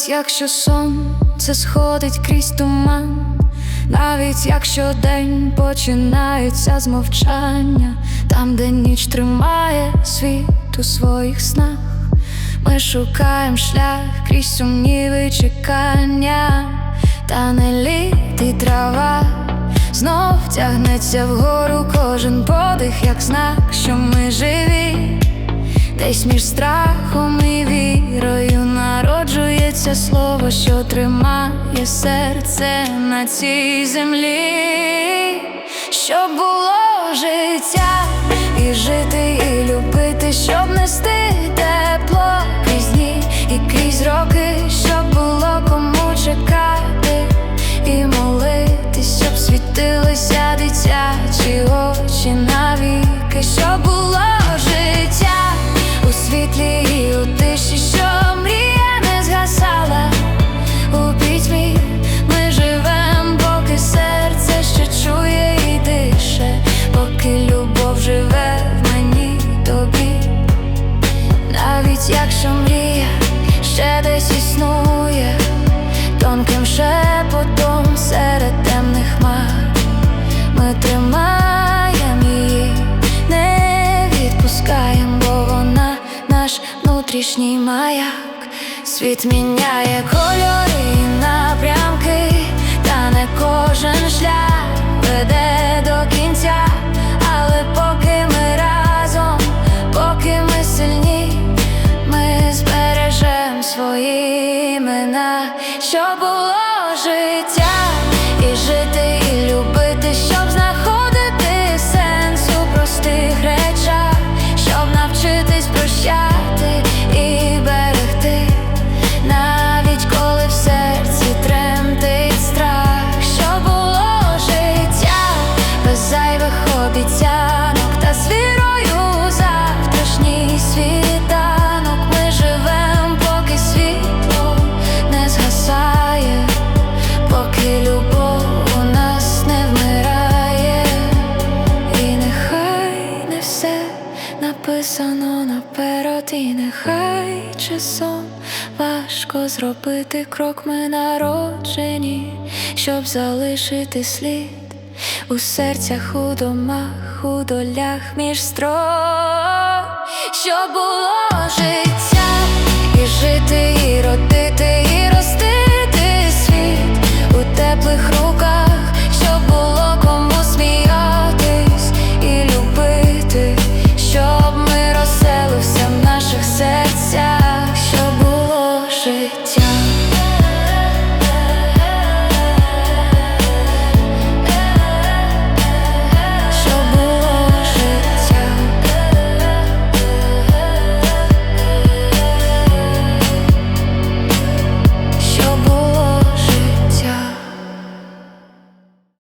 навіть якщо сонце сходить крізь туман, навіть якщо день починається з мовчання, там, де ніч тримає світ у своїх снах, ми шукаємо шлях крізь сумніви чекання, та не літ і трава знов тягнеться вгору кожен подих, як знак, що ми живі. Десь між страхом і вірою народжується слово, що тримає серце на цій землі, щоб було життя світлі і у тиші, що мрія не згасала у пітьмі. Ми живем, поки серце ще чує і дише, поки любов живе в мені тобі. Навіть якщо мрія ще десь існує, тонким шепотом внутрішній маяк, світ міняє кольори і напрямки, та не кожен шлях веде до кінця, але поки ми разом, поки ми сильні, ми збережем свої імена, щоб було життя наперед, і нехай часом важко зробити крок ми народжені, щоб залишити слід у серцях, у домах, у долях між строк, що було.